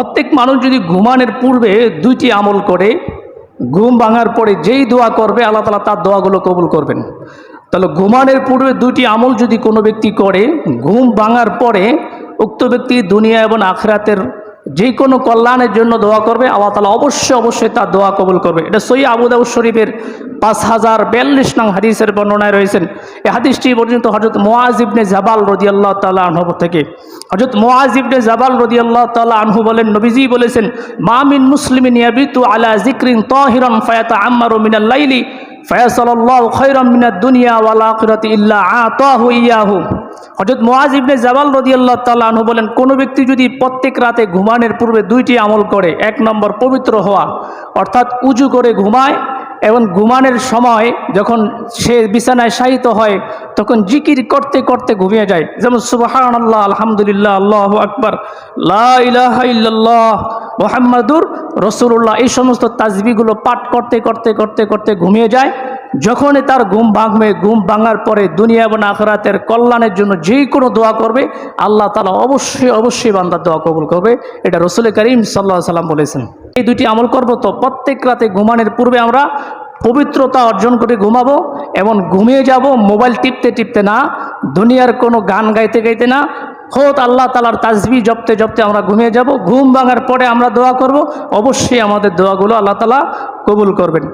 প্রত্যেক মানুষ যদি ঘুমানোর পূর্বে দুইটি আমল করে, ঘুম ভাঙার পরে যেই দোয়া করবে, আল্লাহ তালা তার দোয়াগুলো কবুল করবেন। তাহলে ঘুমানোর পূর্বে দুইটি আমল যদি কোনো ব্যক্তি করে, ঘুম ভাঙার পরে উক্ত ব্যক্তি দুনিয়া এবং আখরাতের যে কোনো কল্যাণের জন্য দোয়া করবে, আল্লাহ তালা অবশ্যই অবশ্যই তার দোয়া কবুল করবে। এটা সই আবুদাউ শরীফের পাঁচ হাজার বিয়াল্লিশ নং হাদিসের বর্ণনায় রয়েছেন। এ হাদিসটি পর্যন্ত হজরত মোয়াজ ইবনে জাবাল রদি আল্লাহ তাল্লাহ আনহু থেকে। হজরত মোয়াজ ইবনে জাবাল রদি আল্লাহ তাল্লাহ আনহু বলেন, নবীজি বলেছেন মামিন মুসলিমিন ইয়াবিতু আলা জিক্রিন তাহিরান ফায়াতা আম্মারু মিনাল লাইলি ফায়াসাল্লাহু খায়রাম মিনাদ দুনিয়া ওয়াল আখিরাতি ইল্লা আতাহু ইয়াহু। হজরত মোয়াজ জাবাল রদিয়াল্লাহ তাল্লাহ আনহু বলেন, কোনো ব্যক্তি যদি প্রত্যেক রাতে ঘুমানোর পূর্বে দুইটি আমল করে, এক নম্বর পবিত্র হওয়া, অর্থাৎ উজু করে ঘুমায় এবং ঘুমানোর সময় যখন সে বিছানায় শায়িত হয়, তখন জিকির করতে করতে ঘুমিয়ে যায়। যেমন সুবাহান আল্লাহ আলহামদুলিল্লাহ, আল্লাহ আকবর লাহ মোহাম্মদুর রসুল্লাহ এই সমস্ত তাজবিগুলো পাঠ করতে করতে করতে করতে ঘুমিয়ে যায়। যখনই তার ঘুম ভাঙবে, ঘুম ভাঙার পরে দুনিয়া এবং আখরাতের কল্যাণের জন্য যে কোনো দোয়া করবে, আল্লাহ তালা অবশ্যই অবশ্যই বান্দার দোয়া কবুল করবে। এটা রসুল করিম সাল্লাহ সাল্লাম বলেছেন। এই দুটি আমল করব তো প্রত্যেক রাতে ঘুমানোর পূর্বে আমরা পবিত্রতা অর্জন করে ঘুমাবো, এমন ঘুমিয়ে যাব, মোবাইল টিপতে টিপতে না, দুনিয়ার কোনো গান গাইতে গাইতে না, খোদ আল্লাহ তালার তাজবি জপতে জপতে আমরা ঘুমিয়ে যাব, ঘুম ভাঙার পরে আমরা দোয়া করব, অবশ্যই আমাদের দোয়াগুলো আল্লাহ তালা কবুল করবেন।